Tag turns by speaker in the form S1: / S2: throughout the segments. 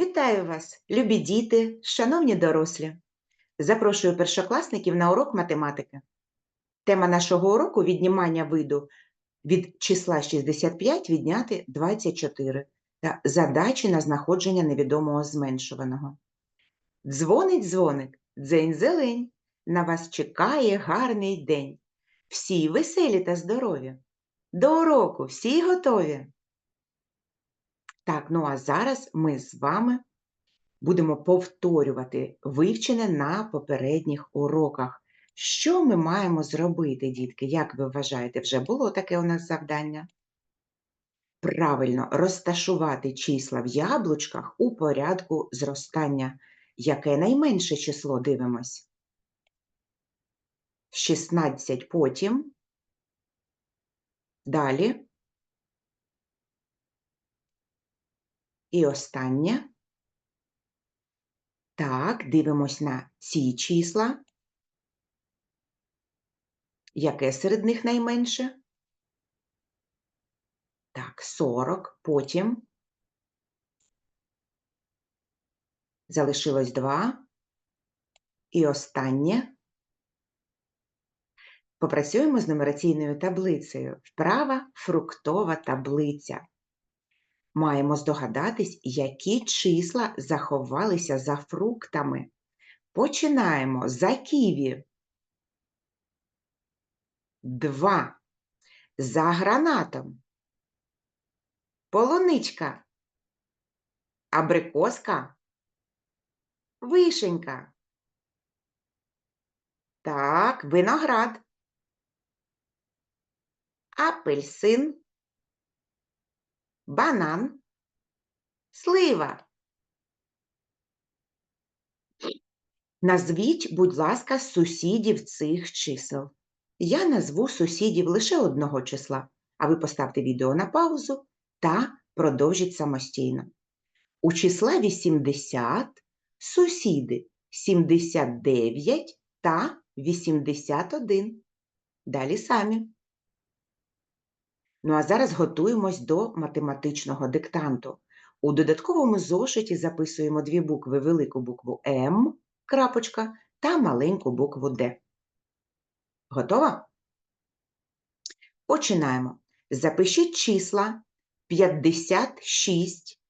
S1: Вітаю вас, любі діти, шановні дорослі. Запрошую першокласників на урок математики. Тема нашого уроку віднімання виду від числа 65 відняти 24 та задачі на знаходження невідомого зменшуваного. Дзвонить дзвоник, дзень зелень, на вас чекає гарний день. Всі веселі та здорові. До уроку всі готові. Так, ну а зараз ми з вами будемо повторювати вивчене на попередніх уроках. Що ми маємо зробити, дітки? Як ви вважаєте, вже було таке у нас завдання? Правильно розташувати числа в яблучках у порядку зростання. Яке найменше число дивимось? 16 потім. Далі. І останнє. Так, дивимось на ці числа. Яке серед них найменше? Так, 40. Потім залишилось 2. І останнє. Попрацюємо з нумераційною таблицею. Вправа фруктова таблиця. Маємо здогадатись, які числа заховалися за фруктами. Починаємо за ківі. 2. За гранатом. Полуничка. Абрикоска. Вишенька. Так, виноград. Апельсин. Банан. Слива. Назвіть, будь ласка, сусідів цих чисел. Я назву сусідів лише одного числа, а ви поставте відео на паузу та продовжіть самостійно. У числа 80 сусіди 79 та 81. Далі самі. Ну а зараз готуємось до математичного диктанту. У додатковому зошиті записуємо дві букви велику букву М, крапочка, та маленьку букву Д. Готова? Починаємо. Запишіть числа 56,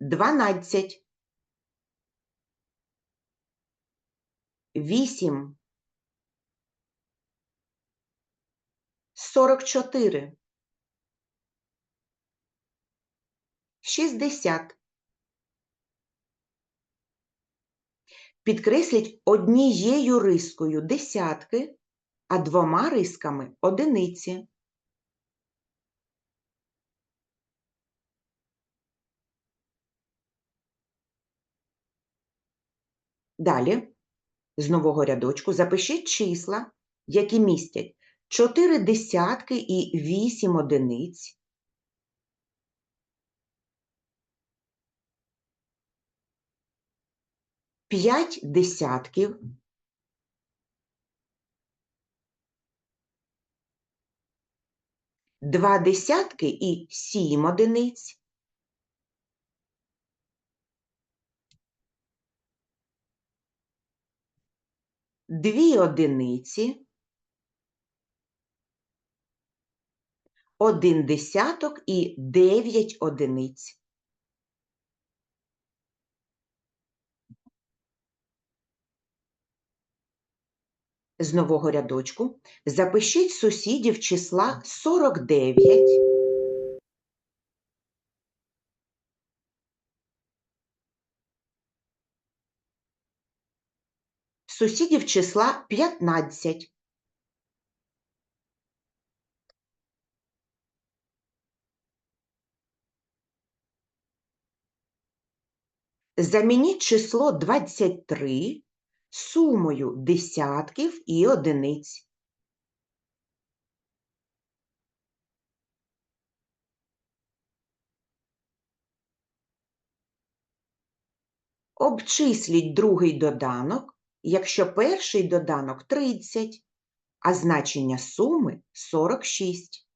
S1: 12, 8, 44, 60. Підкресліть однією рискою десятки, а двома рисками одиниці. Далі, з нового рядочку, запишіть числа, які містять 4 десятки і 8 одиниць. П'ять десятків. Два десятки і сім одиниць. Дві одиниці. Один десяток і дев'ять одиниць. З нового рядочку запишіть сусідів числа 49, сусідів числа 15. Замініть число 23 сумою десятків і одиниць. Обчисліть другий доданок, якщо перший доданок 30, а значення суми 46.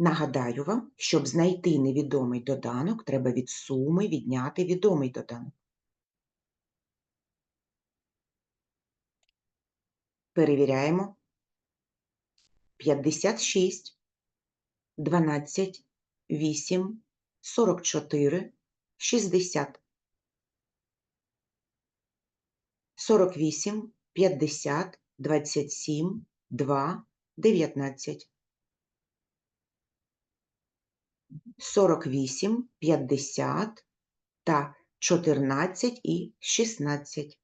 S1: Нагадаю вам, щоб знайти невідомий доданок, треба від суми відняти відомий доданок. Перевіряємо. 56, 12, 8, 44, 60. 48, 50, 27, 2, 19. 48, 50 та 14 і 16.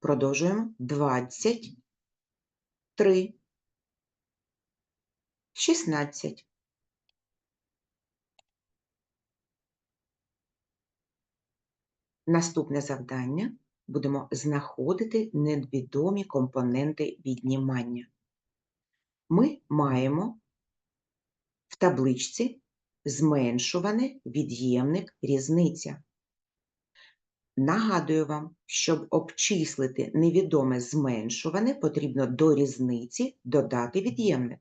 S1: Продовжуємо. 20, 3, 16. Наступне завдання будемо знаходити невідомі компоненти віднімання. Ми маємо в табличці зменшуване від'ємник різниця. Нагадую вам, щоб обчислити невідоме зменшуване, потрібно до різниці додати від'ємник.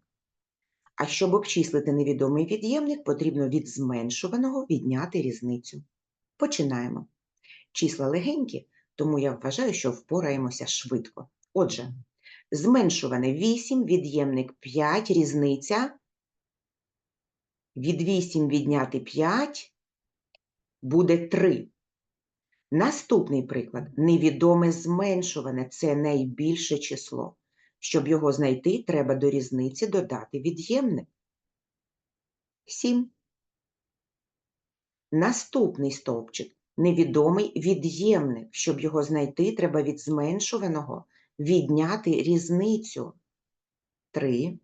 S1: А щоб обчислити невідомий від'ємник, потрібно від зменшуваного відняти різницю. Починаємо. Числа легенькі, тому я вважаю, що впораємося швидко. Отже, зменшуване 8, від'ємник 5, різниця. Від 8 відняти 5 буде 3. Наступний приклад. Невідоме зменшуване – це найбільше число. Щоб його знайти, треба до різниці додати від'ємник. 7. Наступний стовпчик. Невідомий від'ємник. Щоб його знайти, треба від зменшуваного відняти різницю. 3.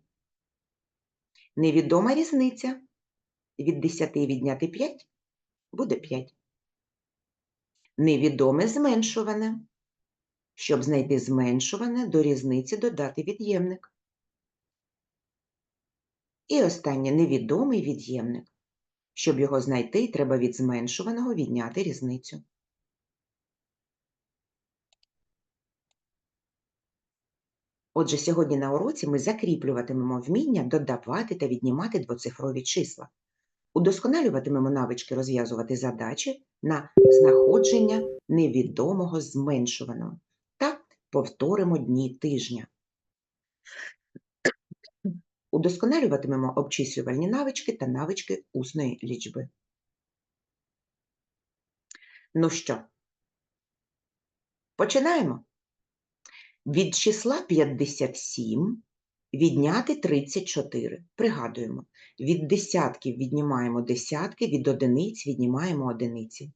S1: Невідома різниця. Від 10 відняти 5 буде 5. Невідоме зменшуване. Щоб знайти зменшуване, до різниці додати від'ємник. І останнє невідомий від'ємник. Щоб його знайти, треба від зменшуваного відняти різницю. Отже, сьогодні на уроці ми закріплюватимемо вміння додавати та віднімати двоцифрові числа. Удосконалюватимемо навички розв'язувати задачі на знаходження невідомого зменшуваного та повторимо дні тижня. Удосконалюватимемо обчислювальні навички та навички усної лічби. Ну що, починаємо. Від числа 57 відняти 34. Пригадуємо, від десятків віднімаємо десятки, від одиниць віднімаємо одиниці.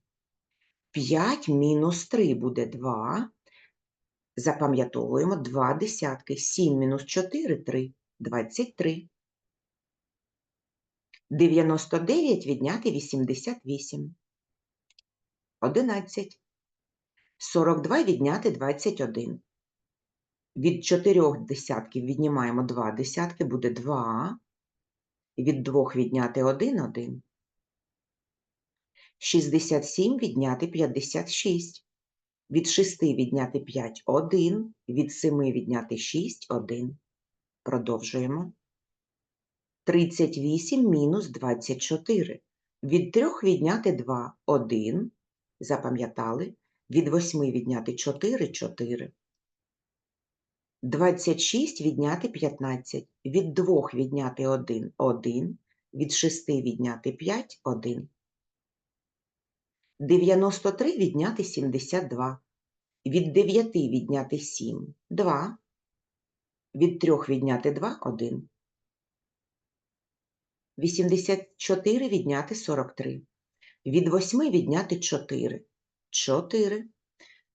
S1: 5 мінус 3 буде 2. Запам'ятовуємо 2 десятки. 7 мінус 4 – 3. 23. 99 відняти 88. 11. 42 відняти 21. Від 4 десятків віднімаємо 2 десятки, буде 2. Від 2 відняти 1 – 1. 67 відняти 56. Від 6 відняти 5 – 1. Від 7 відняти 6 – 1. Продовжуємо. 38 мінус 24. Від 3 відняти 2 – 1. Запам'ятали. Від 8 відняти 4 – 4. 26 відняти 15. Від 2 відняти 1 – 1. Від 6 відняти 5 – 1. 93 відняти 72. Від 9 відняти 7 – 2. Від 3 відняти 2 – 1. 84 відняти 43. Від 8 відняти 4 – 4.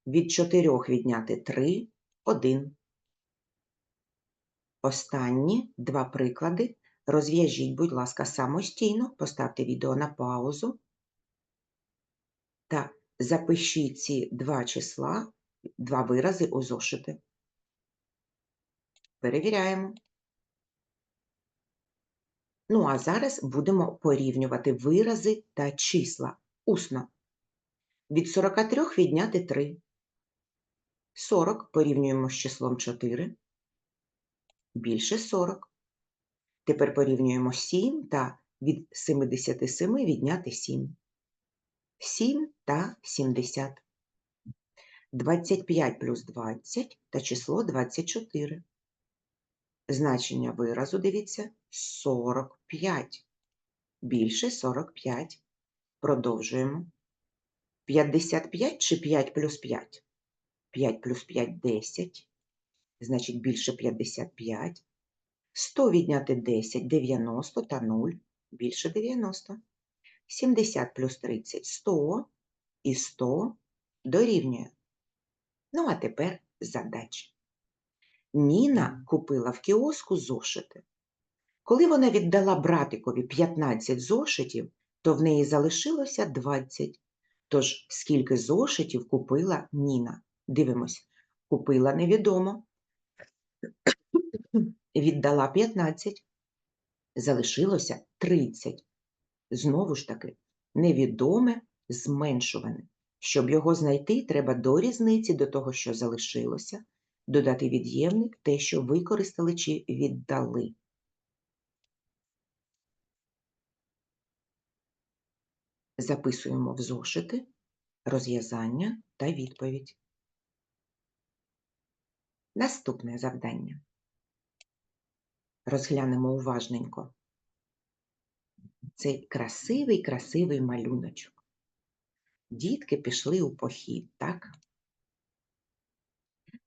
S1: Від 4 відняти 3 – 1. Останні два приклади розв'яжіть, будь ласка, самостійно, поставте відео на паузу та запишіть ці два числа, два вирази у зошити. Перевіряємо. Ну, а зараз будемо порівнювати вирази та числа усно. Від 43 відняти 3. 40 порівнюємо з числом 4. Більше 40. Тепер порівнюємо 7 та від 77 відняти 7. 7 та 70. 25 плюс 20 та число 24. Значення виразу, дивіться, 45. Більше 45. Продовжуємо. 55 чи 5 плюс 5? 5 плюс 5 – 10. Значить, більше 55. 100 відняти 10 – 90 та 0 більше 90. 70 плюс 30 – 100 і 100 дорівнює. Ну, а тепер задача. Ніна купила в кіоску зошити. Коли вона віддала братикові 15 зошитів, то в неї залишилося 20. Тож, скільки зошитів купила Ніна? Дивимось. Купила невідомо. Віддала 15. Залишилося 30. Знову ж таки, невідоме зменшуване. Щоб його знайти, треба до різниці до того, що залишилося, додати від'ємник те, що використали чи віддали. Записуємо в зошити розв'язання та відповідь. Наступне завдання. Розглянемо уважненько. Цей красивий, красивий малюночок. Дітки пішли у похід, так?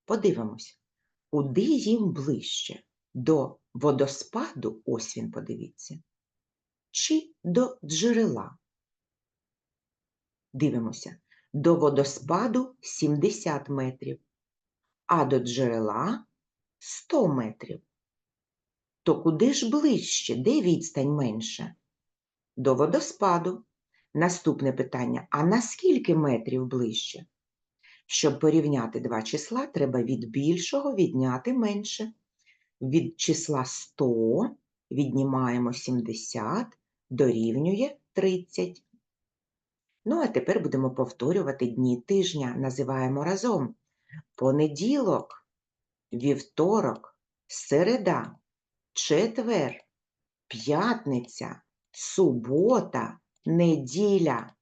S1: Подивимось, куди їм ближче? До водоспаду, ось він, подивіться, чи до джерела? Дивимося, до водоспаду 70 метрів, а до джерела 100 метрів. То куди ж ближче, де відстань менша? До водоспаду. Наступне питання: а на скільки метрів ближче? Щоб порівняти два числа, треба від більшого відняти менше. Від числа 100 віднімаємо 70, дорівнює 30. Ну, а тепер будемо повторювати дні тижня. Називаємо разом. Понеділок, вівторок, середа, четвер, п'ятниця, субота, неділя.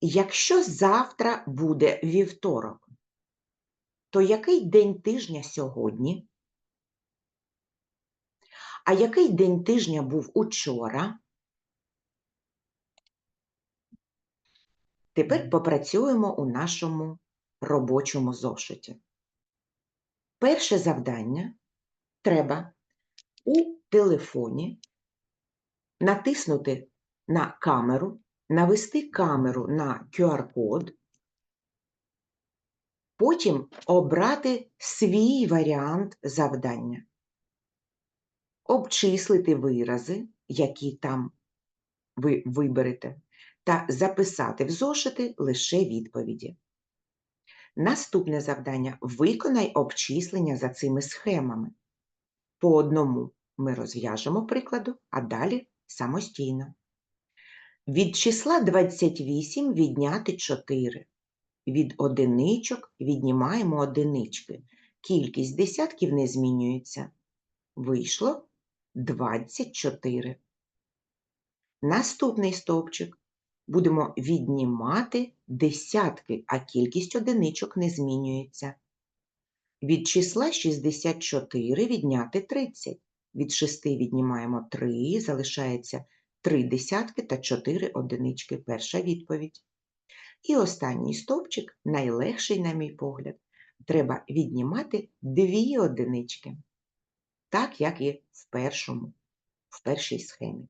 S1: Якщо завтра буде вівторок, то який день тижня сьогодні? А який день тижня був учора? Тепер попрацюємо у нашому робочому зошиті. Перше завдання треба у телефоні натиснути на камеру, навести камеру на QR-код, потім обрати свій варіант завдання, обчислити вирази, які там ви виберете, та записати в зошити лише відповіді. Наступне завдання виконай обчислення за цими схемами. По одному ми розв'яжемо прикладу, а далі самостійно. Від числа 28 відняти 4. Від одиничок віднімаємо одинички. Кількість десятків не змінюється. Вийшло 24. Наступний стовпчик. Будемо віднімати десятки, а кількість одиничок не змінюється. Від числа 64 відняти 30. Від 6 віднімаємо 3, залишається 3 десятки та 4 одинички. Перша відповідь. І останній стовпчик, найлегший, на мій погляд, треба віднімати 2 одинички. Так, як і в першому, в першій схемі.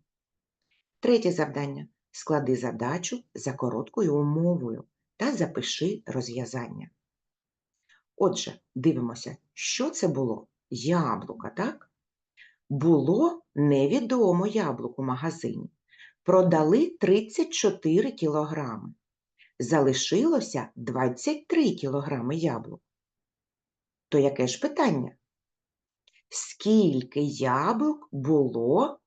S1: Третє завдання. Склади задачу за короткою умовою та запиши розв'язання. Отже, дивимося, що це було? Яблука, так? Було невідомо яблук у магазині. Продали 34 кілограми. Залишилося 23 кілограми яблук. То яке ж питання? Скільки яблук було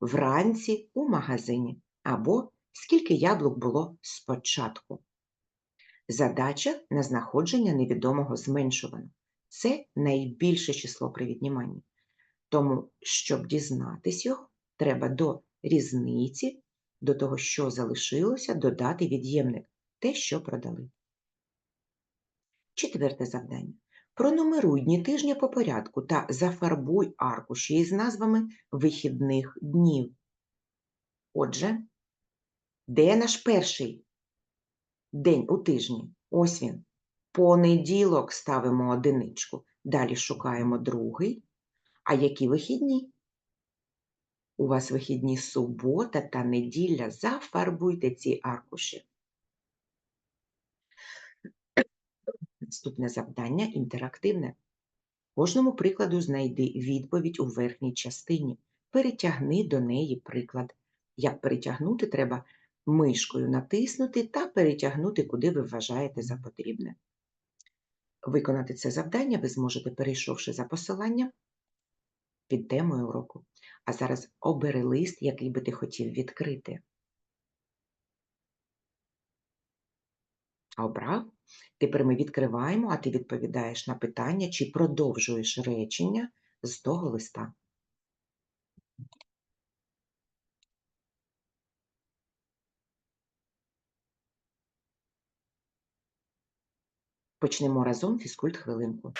S1: вранці у магазині? Або скільки яблук було спочатку? Задача на знаходження невідомого зменшувано. це найбільше число при відніманні. Тому, щоб дізнатись його, треба до різниці, до того, що залишилося, додати від'ємник, те, що продали. Четверте завдання. Пронумеруй дні тижня по порядку та зафарбуй аркуші із назвами вихідних днів. Отже, де наш перший день у тижні? Ось він. Понеділок ставимо одиничку. Далі шукаємо другий. А які вихідні? У вас вихідні субота та неділя. Зафарбуйте ці аркуші. Наступне завдання інтерактивне. Кожному прикладу знайди відповідь у верхній частині. Перетягни до неї приклад. Як перетягнути, треба мишкою натиснути та перетягнути, куди ви вважаєте за потрібне. Виконати це завдання ви зможете, перейшовши за посиланням під темою уроку. А зараз обери лист, який би ти хотів відкрити. Обрав? Тепер ми відкриваємо, а ти відповідаєш на питання, чи продовжуєш речення з того листа. Почнемо разом фізкульт хвилинку.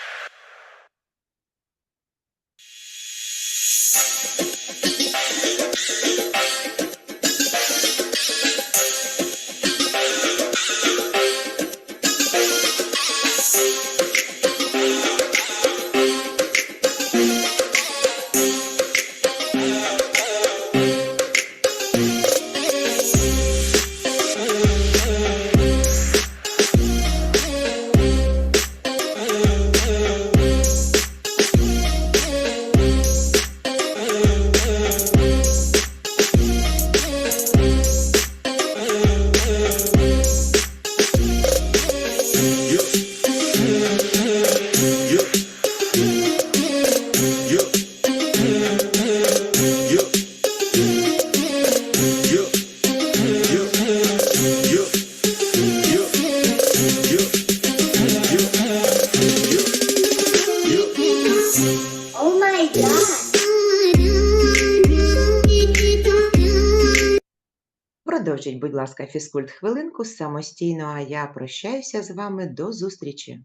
S1: Будь ласка, фізкульт хвилинку самостійно, а я прощаюся з вами до зустрічі.